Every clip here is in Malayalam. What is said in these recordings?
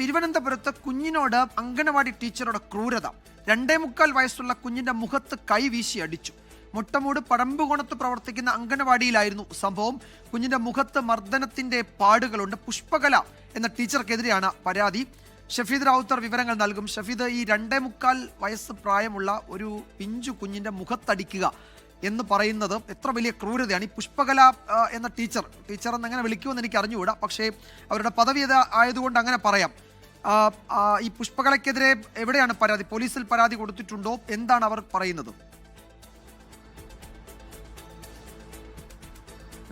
തിരുവനന്തപുരത്ത് കുഞ്ഞിനോട് അങ്കണവാടി ടീച്ചറുടെ ക്രൂരത. രണ്ടേ മുക്കാൽ വയസ്സുള്ള കുഞ്ഞിന്റെ മുഖത്ത് കൈ കൈവീശി അടിച്ചു. മുട്ടമൂട് പടമ്പുകോണത്ത് പ്രവർത്തിക്കുന്ന അങ്കണവാടിയിലായിരുന്നു സംഭവം. കുഞ്ഞിന്റെ മുഖത്ത് മർദ്ദനത്തിന്റെ പാടുകളുണ്ട്. പുഷ്പകല എന്ന ടീച്ചർക്കെതിരെയാണ് പരാതി. ഷഫീദ് റാവുത്തർ വിവരങ്ങൾ നൽകും. ഷഫീദ് ഈ രണ്ടേ മുക്കാൽ വയസ്സ് പ്രായമുള്ള ഒരു പിഞ്ചു കുഞ്ഞിന്റെ മുഖത്തടിക്കുക. എന്ന് പറയുന്നത് എത്ര വലിയ ക്രൂരതയാണ്. ഈ പുഷ്പകല എന്ന ടീച്ചർ ടീച്ചർ എന്ന് എങ്ങനെ വിളിക്കുമെന്ന് എനിക്ക് അറിഞ്ഞുകൂടാ. പക്ഷേ അവരുടെ പദവി ആയതുകൊണ്ട് അങ്ങനെ പറയാം. ഈ പുഷ്പകലയ്ക്കെതിരെ എവിടെയാണ് പരാതി? പോലീസിൽ പരാതി കൊടുത്തിട്ടുണ്ടോ? എന്താണ് അവർ പറയുന്നത്?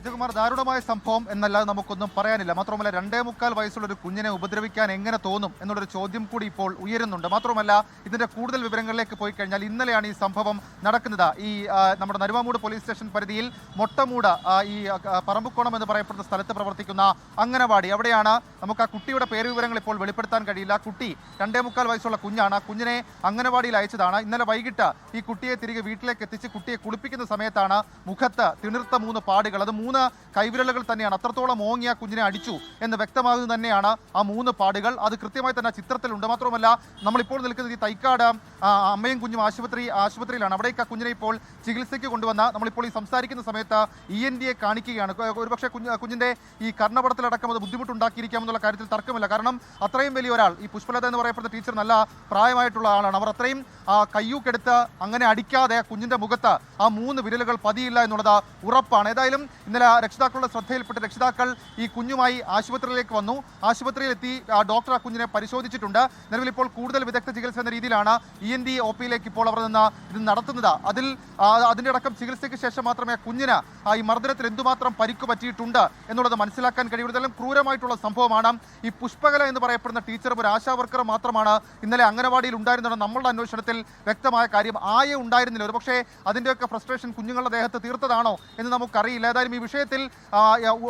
വിജയകുമാർ ദാരുണമായ സംഭവം എന്നല്ലാതെ നമുക്കൊന്നും പറയാനില്ല. മാത്രമല്ല രണ്ടേ മുക്കാൽ വയസ്സുള്ള ഒരു കുഞ്ഞിനെ ഉപദ്രവിക്കാൻ എങ്ങനെ തോന്നും എന്നുള്ളൊരു ചോദ്യം കൂടി ഇപ്പോൾ ഉയരുന്നുണ്ട്. മാത്രമല്ല ഇതിന്റെ കൂടുതൽ വിവരങ്ങളിലേക്ക് പോയി കഴിഞ്ഞാൽ ഇന്നലെയാണ് ഈ സംഭവം നടക്കുന്നത്. ഈ നമ്മുടെ നരുവാമൂട് പോലീസ് സ്റ്റേഷൻ പരിധിയിൽ മൊട്ടമൂട് ഈ പറമ്പുക്കോണം എന്ന് പറയപ്പെടുന്ന സ്ഥലത്ത് പ്രവർത്തിക്കുന്ന അംഗനവാടി. അവിടെയാണ് നമുക്ക് ആ കുട്ടിയുടെ പേര് വിവരങ്ങൾ ഇപ്പോൾ വെളിപ്പെടുത്താൻ കഴിയില്ല. കുട്ടി രണ്ടേ മുക്കാൽ വയസ്സുള്ള കുഞ്ഞാണ്. കുഞ്ഞിനെ അംഗനവാടിയിൽ അയച്ചതാണ്. ഇന്നലെ വൈകിട്ട് ഈ കുട്ടിയെ തിരികെ വീട്ടിലേക്ക് എത്തിച്ച് കുട്ടിയെ കുളിപ്പിക്കുന്ന സമയത്താണ് മുഖത്ത് തിണിർത്ത മൂന്ന് പാടുകൾ. അത് മൂന്ന് കൈവിരലുകൾ തന്നെയാണ്. അത്രത്തോളം ഓങ്ങി ആ കുഞ്ഞിനെ അടിച്ചു എന്ന് വ്യക്തമാകുന്നത് തന്നെയാണ് ആ മൂന്ന് പാടുകൾ. അത് കൃത്യമായി തന്നെ ചിത്രത്തിലുണ്ട്. മാത്രമല്ല നമ്മളിപ്പോൾ നിൽക്കുന്നത് ഈ തൈക്കാട് അമ്മയും കുഞ്ഞും ആശുപത്രി ആശുപത്രിയിലാണ്. അവിടേക്ക് ആ കുഞ്ഞിനെ ഇപ്പോൾ ചികിത്സയ്ക്ക് കൊണ്ടുവന്ന നമ്മളിപ്പോൾ ഈ സംസാരിക്കുന്ന സമയത്ത് ഇ എൻ ഡിയെ കാണിക്കുകയാണ്. ഒരുപക്ഷെ കുഞ്ഞ് കുഞ്ഞിന്റെ ഈ കർണപടത്തിലടക്കം അത് ബുദ്ധിമുട്ടുണ്ടാക്കിയിരിക്കാമെന്നുള്ള കാര്യത്തിൽ തർക്കമില്ല. കാരണം അത്രയും വലിയ ഒരാൾ ഈ പുഷ്പലത എന്ന് പറയപ്പെടുന്ന ടീച്ചർ നല്ല പ്രായമായിട്ടുള്ള ആളാണ്. അവർ അത്രയും ആ, കയ്യൂക്കെടുത്ത് അങ്ങനെ അടിക്കാതെ ആ കുഞ്ഞിന്റെ മുഖത്ത് ആ മൂന്ന് വിരലുകൾ പതിയില്ല എന്നുള്ളത് ഉറപ്പാണ്. ഏതായാലും ഇന്നലെ ആ രക്ഷിതാക്കളുടെ ശ്രദ്ധയിൽപ്പെട്ട് രക്ഷിതാക്കൾ ഈ കുഞ്ഞുമായി ആശുപത്രിയിലേക്ക് വന്നു. ആശുപത്രിയിലെത്തി ഡോക്ടർ ആ കുഞ്ഞിനെ പരിശോധിച്ചിട്ടുണ്ട്. നിലവിൽ ഇപ്പോൾ കൂടുതൽ വിദഗ്ധ ചികിത്സ എന്ന രീതിയിലാണ് ഇ എൻ ഡി ഒ പിയിലേക്ക് ഇപ്പോൾ അവർ നിന്ന് ഇത് നടത്തുന്നത്. അതിൽ അതിന്റെ അടക്കം ചികിത്സയ്ക്ക് ശേഷം മാത്രമേ കുഞ്ഞിന് ഈ മർദ്ദനത്തിൽ എന്തുമാത്രം പരിക്ക് പറ്റിയിട്ടുണ്ട് എന്നുള്ളത് മനസ്സിലാക്കാൻ കഴിയുള്ളൂ. ഇതെല്ലാം ക്രൂരമായിട്ടുള്ള സംഭവമാണ്. ഈ പുഷ്പകല എന്ന് പറയപ്പെടുന്ന ടീച്ചർ ഒരു ആശാ വർക്കർ മാത്രമാണ് ഇന്നലെ അംഗനവാടിയിൽ ഉണ്ടായിരുന്നത് നമ്മളുടെ അന്വേഷണത്തിൽ വ്യക്തമായ കാര്യം ആയ ഉണ്ടായിരുന്നില്ല. ഒരുപക്ഷേ അതിന്റെയൊക്കെ ഫ്രസ്ട്രേഷൻ കുഞ്ഞുങ്ങളുടെ ദേഹത്ത് തീർത്തതാണോ എന്ന് നമുക്കറിയില്ല. ഏതായാലും ഈ വിഷയത്തിൽ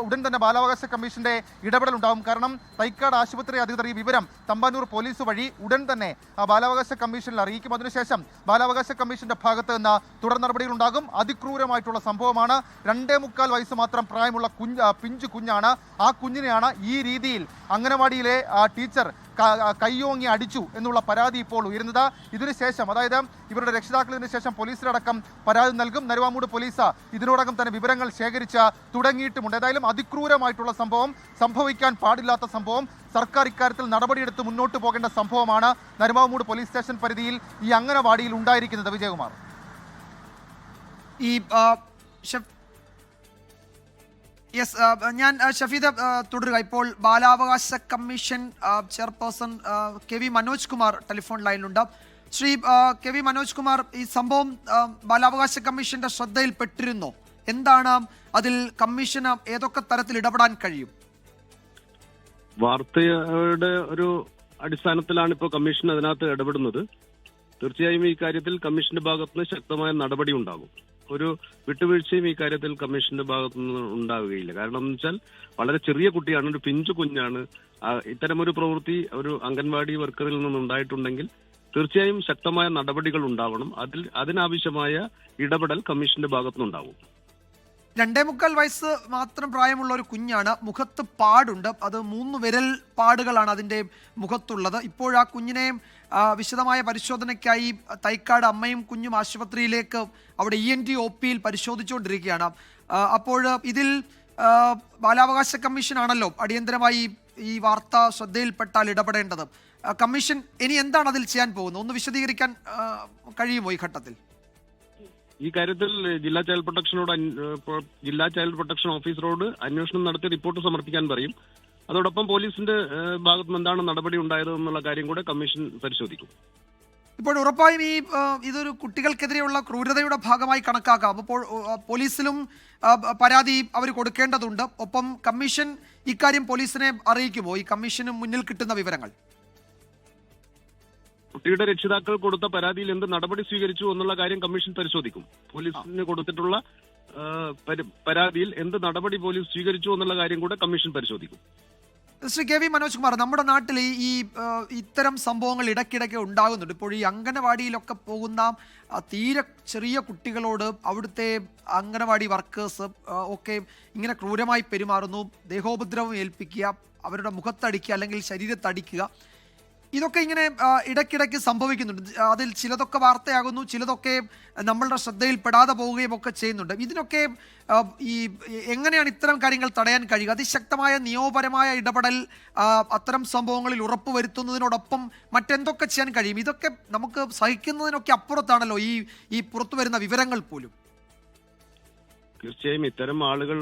ഉടൻ തന്നെ ബാലാവകാശ കമ്മീഷന്റെ ഇടപെടൽ ഉണ്ടാവും കാരണം തൈക്കാട് ആശുപത്രി അധികൃതർ ഈ വിവരം തമ്പാനൂർ പോലീസ് വഴി ഉടൻ തന്നെ ബാലാവകാശ കമ്മീഷനിൽ അറിയിക്കും. അതിനുശേഷം ബാലാവകാശ കമ്മീഷന്റെ ഭാഗത്ത് നിന്ന് തുടർ നടപടികൾ ഉണ്ടാകും. അതിക്രൂരമായിട്ടുള്ള സംഭവമാണ്. രണ്ടേ മുക്കാൽ വയസ്സ് മാത്രം പ്രായമുള്ള കുഞ്ഞ് പിഞ്ചു കുഞ്ഞാണ്. ആ കുഞ്ഞിനെയാണ് ഈ രീതിയിൽ അംഗനവാടിയിലെ ടീച്ചർ കയ്യോങ്ങി അടിച്ചു എന്നുള്ള പരാതി ഇപ്പോൾ ഉയരുന്നത്. ഇതിനുശേഷം അതായത് ഇവരുടെ രക്ഷിതാക്കൾ ഇതിനു ശേഷം പോലീസിലടക്കം പരാതി നൽകും. നരുവാമൂട് പോലീസ് ഇതിനോടകം തന്നെ വിവരങ്ങൾ ശേഖരിച്ച് തുടങ്ങിയിട്ടുമുണ്ട്. ഏതായാലും അതിക്രൂരമായിട്ടുള്ള സംഭവം സംഭവിക്കാൻ പാടില്ലാത്ത സംഭവം സർക്കാർ ഇക്കാര്യത്തിൽ നടപടിയെടുത്ത് മുന്നോട്ട് പോകേണ്ട സംഭവമാണ് നരുവാമൂട് പോലീസ് സ്റ്റേഷൻ പരിധിയിൽ ഈ അംഗനവാടിയിൽ ഉണ്ടായിരിക്കുന്നത്. വിജയകുമാർ. ഈ ഷഫ്- യെസ് ഞാൻ ഷഫീദ ഷഫീദ് തുടരുക. ഇപ്പോൾ ബാലാവകാശ commission chairperson K V Manoj Kumar telephone ലൈനിലുണ്ട്. Shri K V Manoj Kumar ഈ സംഭവം ബാലാവകാശ കമ്മീഷന്റെ ശ്രദ്ധയിൽപ്പെട്ടിരുന്നു. എന്താണ് അതിൽ കമ്മീഷന് ഏതൊക്കെ തരത്തിൽ ഇടപെടാൻ കഴിയും? വാർത്തയുടെ ഒരു അടിസ്ഥാനത്തിലാണ് ഇപ്പോൾ കമ്മീഷൻ അതിനകത്ത് ഇടപെടുന്നത്. തീർച്ചയായും ഈ കാര്യത്തിൽ കമ്മീഷന്റെ ഭാഗത്തുനിന്ന് ശക്തമായ നടപടി ഉണ്ടാകും. ഒരു വിട്ടുവീഴ്ചയും ഈ കാര്യത്തിൽ കമ്മീഷന്റെ ഭാഗത്തുനിന്ന് ഉണ്ടാവുകയില്ല. കാരണം എന്ന് വെച്ചാൽ വളരെ ചെറിയ കുട്ടിയാണ് ഒരു പിഞ്ചു കുഞ്ഞാണ്. ഇത്തരം ഇത്തരമൊരു പ്രവൃത്തി ഒരു അംഗൻവാടി വർക്കറിൽ നിന്നുണ്ടായിട്ടുണ്ടെങ്കിൽ തീർച്ചയായും ശക്തമായ നടപടികൾ ഉണ്ടാവണം. അതിൽ അതിനാവശ്യമായ ഇടപെടൽ കമ്മീഷന്റെ ഭാഗത്തുനിന്നുണ്ടാവും. രണ്ടേ മുക്കാൽ വയസ്സ് മാത്രം പ്രായമുള്ള ഒരു കുഞ്ഞാണ്. മുഖത്ത് പാടുണ്ട്. അത് മൂന്ന് വിരൽ പാടുകളാണ് അതിന്റെ മുഖത്തുള്ളത്. ഇപ്പോൾ ആ കുഞ്ഞിനെ വിശദമായ പരിശോധനയ്ക്കായി തൈക്കാട് അമ്മയും കുഞ്ഞും ആശുപത്രിയിലേക്ക് അവിടെ ഇ എൻ ടി ഒ പിയിൽ പരിശോധിച്ചുകൊണ്ടിരിക്കുകയാണ്. അപ്പോൾ ഇതിൽ ബാലാവകാശ കമ്മീഷനാണല്ലോ അടിയന്തരമായി ഈ വാർത്ത ശ്രദ്ധയിൽപ്പെട്ടാൽ ഇടപെടേണ്ടത്. കമ്മീഷൻ ഇനി എന്താണ് അതിൽ ചെയ്യാൻ പോകുന്നത്? ഒന്ന് വിശദീകരിക്കാൻ കഴിയുമോ ഈ ഘട്ടത്തിൽ? ഈ കാര്യത്തിൽ ജില്ലാ ചൈൽഡ് പ്രൊട്ടക്ഷനോട് ജില്ലാ ചൈൽഡ് പ്രൊട്ടക്ഷൻ ഓഫീസറോട് അന്വേഷണം നടത്തി റിപ്പോർട്ട് സമർപ്പിക്കാൻ പറയും. അതോടൊപ്പം പോലീസിന്റെ ഭാഗത്തുനിന്ന് എന്താണ് നടപടി ഉണ്ടായത് എന്നുള്ള കാര്യം കൂടെ കമ്മീഷൻ പരിശോധിക്കും. ഇപ്പോൾ ഉറപ്പായും ഈ ഇതൊരു കുട്ടികൾക്കെതിരെയുള്ള ക്രൂരതയുടെ ഭാഗമായി കണക്കാക്കാം. അപ്പോൾ പോലീസിലും പരാതി അവർ കൊടുക്കേണ്ടതുണ്ട്. ഒപ്പം കമ്മീഷൻ ഇക്കാര്യം പോലീസിനെ അറിയിക്കുമോ? ഈ കമ്മീഷന് മുന്നിൽ കിട്ടുന്ന വിവരങ്ങൾ. കുട്ടിയുടെ രക്ഷിതാക്കൾ കൊടുത്ത പരാതിയിൽ എന്ത് നടപടി സ്വീകരിച്ചു എന്നുള്ള കാര്യം കമ്മീഷൻ പരിശോധിക്കും. പോലീസിന് കൊടുത്തിട്ടുള്ള പരാതിയിൽ എന്ത് നടപടി പോലീസ് സ്വീകരിച്ചു എന്നുള്ള കാര്യം കൂടെ കമ്മീഷൻ പരിശോധിക്കും. ശ്രീ കെ വി മനോജ് കുമാർ നമ്മുടെ നാട്ടിൽ ഈ ഇത്തരം സംഭവങ്ങൾ ഇടയ്ക്കിടയ്ക്ക് ഉണ്ടാകുന്നുണ്ട്. ഇപ്പോൾ ഈ അംഗനവാടിയിലൊക്കെ പോകുന്ന തീരെ ചെറിയ കുട്ടികളോട് അവിടുത്തെ അംഗനവാടി വർക്കേഴ്സ് ഒക്കെ ഇങ്ങനെ ക്രൂരമായി പെരുമാറുന്നു. ദേഹോപദ്രവം ഏൽപ്പിക്കുക അവരുടെ മുഖത്തടിക്കുക അല്ലെങ്കിൽ ശരീരത്തടിക്കുക. ഇതൊക്കെ ഇങ്ങനെ ഇടയ്ക്കിടയ്ക്ക് സംഭവിക്കുന്നുണ്ട്. അതിൽ ചിലതൊക്കെ വാർത്തയാകുന്നു ചിലതൊക്കെ നമ്മളുടെ ശ്രദ്ധയിൽപ്പെടാതെ പോവുകയും ഒക്കെ ചെയ്യുന്നുണ്ട്. ഇതിനൊക്കെ ഈ എങ്ങനെയാണ് ഇത്തരം കാര്യങ്ങൾ തടയാൻ കഴിയുക? അതിശക്തമായ നിയമപരമായ ഇടപെടൽ അത്തരം സംഭവങ്ങളിൽ ഉറപ്പുവരുത്തുന്നതിനോടൊപ്പം മറ്റെന്തൊക്കെ ചെയ്യാൻ കഴിയും? ഇതൊക്കെ നമുക്ക് സഹിക്കുന്നതിനൊക്കെ അപ്പുറത്താണല്ലോ ഈ ഈ പുറത്തു വരുന്ന വിവരങ്ങൾ പോലും. തീർച്ചയായും ഇത്തരം ആളുകൾ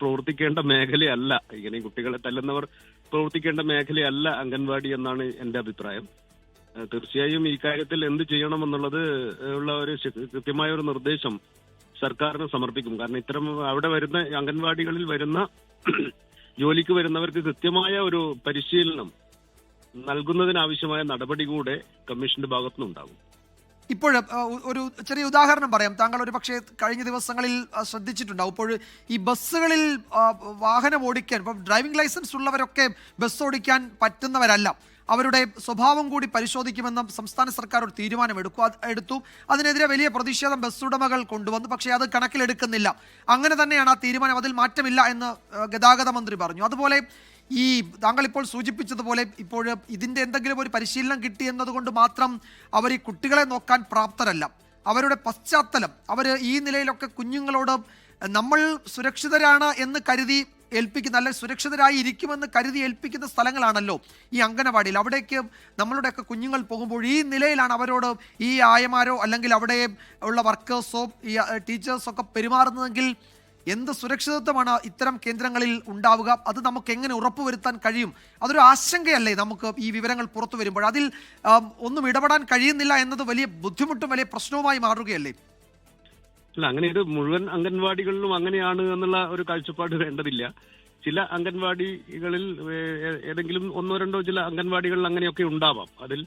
പ്രവർത്തിക്കേണ്ട മേഖലയല്ല. ഇങ്ങനെ കുട്ടികളെ തല്ലുന്നവർ പ്രവർത്തിക്കേണ്ട മേഖലയല്ല അംഗൻവാടി എന്നാണ് എന്റെ അഭിപ്രായം. തീർച്ചയായും ഈ കാര്യത്തിൽ എന്ത് ചെയ്യണമെന്നുള്ളത് ഉള്ള ഒരു കൃത്യമായ ഒരു നിർദ്ദേശം സർക്കാരിന് സമർപ്പിക്കും. കാരണം ഇത്തരം അവിടെ വരുന്ന അംഗൻവാടികളിൽ വരുന്ന ജോലിക്ക് വരുന്നവർക്ക് കൃത്യമായ ഒരു പരിശീലനം നൽകുന്നതിനാവശ്യമായ നടപടി കൂടെ കമ്മീഷന്റെ ഭാഗത്തുനിന്നുണ്ടാകും. ഇപ്പോൾ ഒരു ചെറിയ ഉദാഹരണം പറയാം. താങ്കൾ ഒരു പക്ഷേ കഴിഞ്ഞ ദിവസങ്ങളിൽ ശ്രദ്ധിച്ചിട്ടുണ്ടാവും. ഇപ്പോൾ ഈ ബസ്സുകളിൽ വാഹനം ഓടിക്കാൻ ഇപ്പം ഡ്രൈവിംഗ് ലൈസൻസ് ഉള്ളവരൊക്കെ ബസ് ഓടിക്കാൻ പറ്റുന്നവരല്ല. അവരുടെ സ്വഭാവം കൂടി പരിശോധിക്കുമെന്ന് സംസ്ഥാന സർക്കാർ ഒരു തീരുമാനം എടുക്കുക എടുത്തു. അതിനെതിരെ വലിയ പ്രതിഷേധം ബസ് ഉടമകൾ കൊണ്ടുവന്നു. പക്ഷേ അത് കണക്കിലെടുക്കുന്നില്ല. അങ്ങനെ തന്നെയാണ് ആ തീരുമാനം അതിൽ മാറ്റമില്ല എന്ന് ഗതാഗത മന്ത്രി പറഞ്ഞു. അതുപോലെ ഈ താങ്കൾ ഇപ്പോൾ സൂചിപ്പിച്ചതുപോലെ ഇപ്പോൾ ഇതിന്റെ എന്തെങ്കിലും ഒരു പരിശീലനം കിട്ടി എന്നതുകൊണ്ട് മാത്രം അവർ ഈ കുട്ടികളെ നോക്കാൻ പ്രാപ്തരല്ല. അവരുടെ പശ്ചാത്തലം അവർ ഈ നിലയിലൊക്കെ കുഞ്ഞുങ്ങളോട് നമ്മൾ സുരക്ഷിതരാണ് എന്ന് കരുതി ഏൽപ്പിക്കുന്ന അല്ലെങ്കിൽ സുരക്ഷിതരായി ഇരിക്കുമെന്ന് കരുതി ഏൽപ്പിക്കുന്ന സ്ഥലങ്ങളാണല്ലോ ഈ അംഗനവാടിയിൽ. അവിടേക്ക് നമ്മളുടെയൊക്കെ കുഞ്ഞുങ്ങൾ പോകുമ്പോൾ ഈ നിലയിലാണ് അവരോട് ഈ ആയമാരോ അല്ലെങ്കിൽ അവിടെ ഉള്ള വർക്കേഴ്സോ ഈ ടീച്ചേഴ്സൊക്കെ പെരുമാറുന്നതെങ്കിൽ എന്ത് സുരക്ഷിതത്വമാണ് ഇത്തരം കേന്ദ്രങ്ങളിൽ ഉണ്ടാവുക? അത് നമുക്ക് എങ്ങനെ ഉറപ്പുവരുത്താൻ കഴിയും? അതൊരു ആശങ്കയല്ലേ നമുക്ക് ഈ വിവരങ്ങൾ പുറത്തു വരുമ്പോൾ? അതിൽ ഒന്നും ഇടപെടാൻ കഴിയുന്നില്ല എന്നത് വലിയ ബുദ്ധിമുട്ടും വലിയ പ്രശ്നവുമായി മാറുകയല്ലേ? അല്ല അങ്ങനെ ഇത് മുഴുവൻ അംഗൻവാടികളിലും അങ്ങനെയാണ് എന്നുള്ള ഒരു കാഴ്ചപ്പാട് വേണ്ടതില്ല. ചില അംഗൻവാടികളിൽ ഏതെങ്കിലും ഒന്നോ രണ്ടോ ചില അംഗൻവാടികളിൽ അങ്ങനെയൊക്കെ ഉണ്ടാവാം. അതിൽ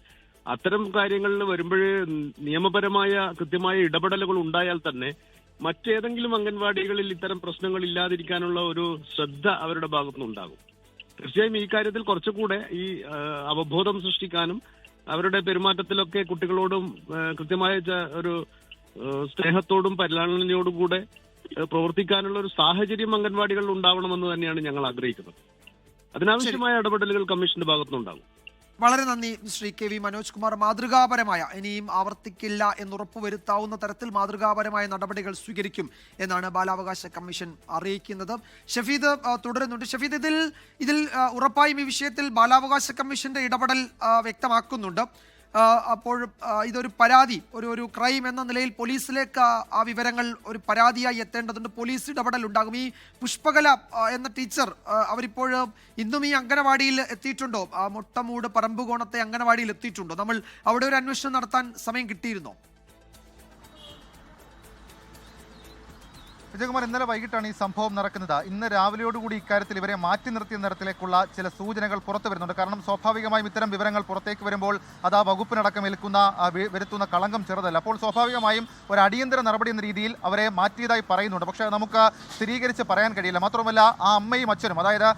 അത്തരം കാര്യങ്ങളിൽ വരുമ്പോൾ നിയമപരമായ കൃത്യമായ ഇടപെടലുകൾ ഉണ്ടായാൽ തന്നെ മറ്റേതെങ്കിലും അംഗൻവാടികളിൽ ഇത്തരം പ്രശ്നങ്ങൾ ഇല്ലാതിരിക്കാനുള്ള ഒരു ശ്രദ്ധ അവരുടെ ഭാഗത്തുനിന്നുണ്ടാകും തീർച്ചയായും ഈ കാര്യത്തിൽ കുറച്ചുകൂടെ ഈ അവബോധം സൃഷ്ടിക്കാനും അവരുടെ പെരുമാറ്റത്തിലൊക്കെ കുട്ടികളോടും കൃത്യമായ ഒരു സ്നേഹത്തോടും പരിലാളനയോടും കൂടെ പ്രവർത്തിക്കാനുള്ള ഒരു സാഹചര്യം അംഗൻവാടികളിൽ ഉണ്ടാവണമെന്ന് തന്നെയാണ് ഞങ്ങൾ ആഗ്രഹിക്കുന്നത്. അതിനാവശ്യമായ ഇടപെടലുകൾ കമ്മീഷന്റെ ഭാഗത്തുനിന്നുണ്ടാകും വളരെ നന്ദി ശ്രീ കെ വി മനോജ് കുമാർ. മാതൃകാപരമായ ഇനിയും ആവർത്തിക്കില്ല എന്നുറപ്പുവരുത്താവുന്ന തരത്തിൽ മാതൃകാപരമായ നടപടികൾ സ്വീകരിക്കും എന്നാണ് ബാലാവകാശ കമ്മീഷൻ അറിയിക്കുന്നത്. ഷഫീദ് തുടരുന്നുണ്ട്. ഷഫീദ് ഇതിൽ ഇതിൽ ഉറപ്പായും ഈ വിഷയത്തിൽ ബാലാവകാശ കമ്മീഷന്റെ ഇടപെടൽ വ്യക്തമാക്കുന്നുണ്ട്. അപ്പോൾ ഇതൊരു പരാതി ഒരു ഒരു ക്രൈം എന്ന നിലയിൽ പോലീസിലേക്ക് ആ- വിവരങ്ങൾ ഒരു പരാതിയായി എത്തേണ്ടതുണ്ട്. പോലീസ് ഇടപെടൽ ഉണ്ടാകും ഈ പുഷ്പകല എന്ന ടീച്ചർ അവരിപ്പോൾ ഇന്നും ഈ അംഗനവാടിയിൽ എത്തിയിട്ടുണ്ടോ? മുട്ടമൂട് പറമ്പുകോണത്തെ അംഗനവാടിയിൽ എത്തിയിട്ടുണ്ടോ? നമ്മൾ അവിടെ ഒരു അന്വേഷണം നടത്താൻ സമയം കിട്ടിയിരുന്നോ? വിജയകുമാർ ഇന്നലെ വൈകിട്ടാണ് ഈ സംഭവം നടക്കുന്നത്. ഇന്ന് രാവിലെയോടുകൂടി ഇക്കാര്യത്തിൽ ഇവരെ മാറ്റി നിർത്തിയ നിരത്തിലേക്കുള്ള ചില സൂചനകൾ പുറത്തു വരുന്നുണ്ട്. കാരണം സ്വാഭാവികമായും ഇത്തരം വിവരങ്ങൾ പുറത്തേക്ക് വരുമ്പോൾ അത് ആ വകുപ്പിനടക്കം ഏൽക്കുന്ന വരുത്തുന്ന കളങ്കം ചെറുതല്ല. അപ്പോൾ സ്വാഭാവികമായും ഒരു അടിയന്തര നടപടി എന്ന രീതിയിൽ അവരെ മാറ്റിയതായി പറയുന്നുണ്ട്. പക്ഷേ നമുക്ക് സ്ഥിരീകരിച്ച് പറയാൻ കഴിയില്ല. മാത്രമല്ല ആ അമ്മയും അച്ഛനും അതായത്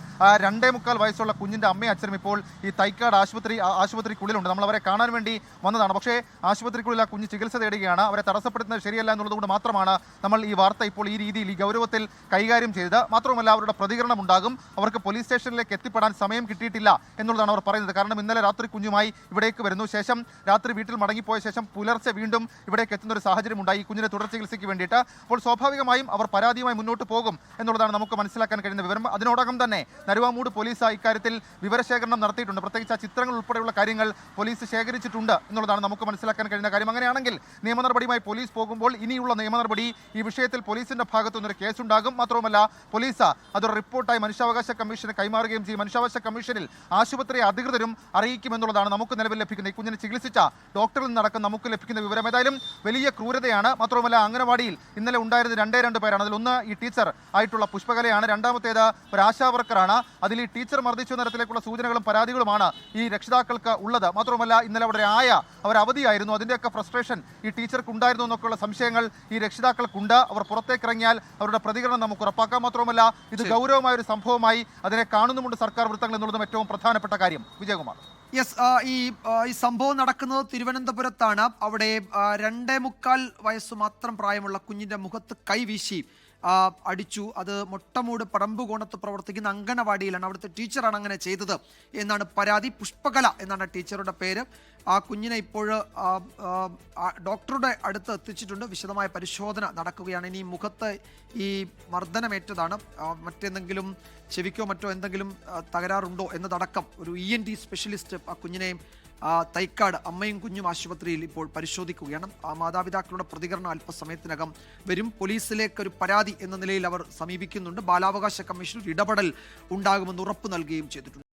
രണ്ടേ മുക്കാൽ വയസ്സുള്ള കുഞ്ഞിന്റെ അമ്മയും അച്ഛനും ഇപ്പോൾ ഈ തൈക്കാട് ആശുപത്രി ആശുപത്രിക്കുള്ളിലുണ്ട്. നമ്മൾ അവരെ കാണാൻ വേണ്ടി വന്നതാണ്. പക്ഷേ ആശുപത്രിക്കുള്ളിൽ ആ കുഞ്ഞ് ചികിത്സ തേടുകയാണ്. അവരെ തടസ്സപ്പെടുത്തുന്നത് ശരിയല്ല എന്നുള്ളതുകൊണ്ട് മാത്രമാണ് നമ്മൾ ഈ വാർത്ത ഇപ്പോൾ ഈ രീതിയിൽ ഈ ഗൗരവത്തിൽ കൈകാര്യം ചെയ്തത്. മാത്രമല്ല അവരുടെ പ്രതികരണം ഉണ്ടാകും അവർക്ക് പോലീസ് സ്റ്റേഷനിലേക്ക് എത്തിപ്പെടാൻ സമയം കിട്ടിയിട്ടില്ല എന്നുള്ളതാണ് അവർ പറയുന്നത്. കാരണം ഇന്നലെ രാത്രി കുഞ്ഞുമായി ഇവിടേക്ക് വരുന്നു. ശേഷം രാത്രി വീട്ടിൽ മടങ്ങിപ്പോയ ശേഷം പുലർച്ചെ വീണ്ടും ഇവിടേക്ക് എത്തുന്ന ഒരു സാഹചര്യം ഉണ്ടായി കുഞ്ഞിനെ തുടർ ചികിത്സയ്ക്ക് വേണ്ടിയിട്ട്. അപ്പോൾ സ്വാഭാവികമായും അവർ പരാതിയുമായി മുന്നോട്ട് പോകും എന്നുള്ളതാണ് നമുക്ക് മനസ്സിലാക്കാൻ കഴിയുന്ന വിവരം. അതിനോടകം തന്നെ നരുവാമൂട് പോലീസ് ഇക്കാര്യത്തിൽ വിവരശേഖരണം നടത്തിയിട്ടുണ്ട്. പ്രത്യേകിച്ച് ആ ചിത്രങ്ങൾ ഉൾപ്പെടെയുള്ള കാര്യങ്ങൾ പോലീസ് ശേഖരിച്ചിട്ടുണ്ട് എന്നുള്ളതാണ് നമുക്ക് മനസ്സിലാക്കാൻ കഴിയുന്ന കാര്യം. അങ്ങനെയാണെങ്കിൽ നിയമ നടപടിയുമായി പോലീസ് പോകുമ്പോൾ ഇനിയുള്ള നിയമ നടപടി ഈ വിഷയത്തിൽ പോലീസിന്റെ ഭാഗത്തുനിന്നൊരു കേസുണ്ടാകും. മാത്രവുമല്ല പോലീസ് അതൊരു റിപ്പോർട്ടായി മനുഷ്യാവകാശ കമ്മീഷന് കൈമാറുകയും ചെയ്യും. മനുഷ്യാവകാശ കമ്മീഷനിൽ ആശുപത്രി അധികൃതരും അറിയിക്കുമെന്നുള്ളതാണ് നമുക്ക് നിലവിൽ ലഭിക്കുന്നത്. ഈ കുഞ്ഞിനെ ചികിത്സിച്ച ഡോക്ടറിൽ നിന്നടക്കം നമുക്ക് ലഭിക്കുന്ന വിവരം ഏതായാലും വലിയ ക്രൂരതയാണ്. മാത്രവുമല്ല അംഗനവാടിയിൽ ഇന്നലെ ഉണ്ടായിരുന്ന രണ്ടേ രണ്ട് പേരാണ്. അതിൽ ഒന്ന് ഈ ടീച്ചർ ആയിട്ടുള്ള പുഷ്പകലയാണ്. രണ്ടാമത്തേത് ഒരു ആശാ വർക്കറാണ്. അതിൽ ഈ ടീച്ചർ മർദ്ദിച്ച തരത്തിലേക്കുള്ള സൂചനകളും പരാതികളുമാണ് ഈ രക്ഷിതാക്കൾക്ക് ഉള്ളത്. മാത്രവുമല്ല ഇന്നലെ അവിടെ ആയ അവർ അവധിയായിരുന്നു. അതിന്റെയൊക്കെ ഫ്രസ്ട്രേഷൻ ഈ ടീച്ചർക്ക് ഉണ്ടായിരുന്നു എന്നൊക്കെയുള്ള സംശയങ്ങൾ ഈ രക്ഷിതാക്കൾക്കുണ്ട്. അവർ പുറത്തേക്കിറങ്ങിയാൽ കഴിഞ്ഞാൽ അവരുടെ പ്രതികരണം നമുക്ക് ഉറപ്പാക്കാം. മാത്രവുമല്ല ഇത് ഗൗരവമായ ഒരു സംഭവമായി അതിനെ കാണുന്നുമുണ്ട് സർക്കാർ വൃത്തങ്ങൾ എന്നുള്ളതും ഏറ്റവും പ്രധാനപ്പെട്ട കാര്യം. വിജയകുമാർ. യെസ് ഈ ഈ സംഭവം നടക്കുന്നത് തിരുവനന്തപുരത്താണ്. അവിടെ രണ്ടേ മുക്കാൽ വയസ്സ് മാത്രം പ്രായമുള്ള കുഞ്ഞിന്റെ മുഖത്ത് കൈവീശി അടിച്ചു. അത് മൊട്ടമൂട് പടമ്പുകോണത്ത് പ്രവർത്തിക്കുന്ന അങ്കണവാടിയിലാണ് അവിടുത്തെ ടീച്ചറാണ് അങ്ങനെ ചെയ്തത് എന്നാണ് പരാതി. പുഷ്പകല എന്നാണ് ടീച്ചറുടെ പേര്. ആ കുഞ്ഞിനെ ഇപ്പോൾ ഡോക്ടറുടെ അടുത്ത് എത്തിച്ചിട്ടുണ്ട്. വിശദമായ പരിശോധന നടക്കുകയാണ്. ഇനി മുഖത്ത് ഈ മർദ്ദനമേറ്റതാണ്. മറ്റെന്തെങ്കിലും ചെവിക്കോ മറ്റോ എന്തെങ്കിലും തകരാറുണ്ടോ എന്നതടക്കം ഒരു ഇ എൻ ടി സ്പെഷ്യലിസ്റ്റ് ആ കുഞ്ഞിനെ ആ, തൈക്കാട് അമ്മയും കുഞ്ഞും ആശുപത്രിയിൽ ഇപ്പോൾ പരിശോധിക്കുകയാണ്. ആ മാതാപിതാക്കളുടെ പ്രതികരണം അല്പസമയത്തിനകം വരും. പോലീസിലേക്ക് ഒരു പരാതി എന്ന നിലയിൽ അവർ സമീപിക്കുന്നുണ്ട്. ബാലാവകാശ കമ്മീഷൻ ഇടപെടൽ ഉണ്ടാകുമെന്ന് ഉറപ്പ് നൽകുകയും ചെയ്തിട്ടുണ്ട്.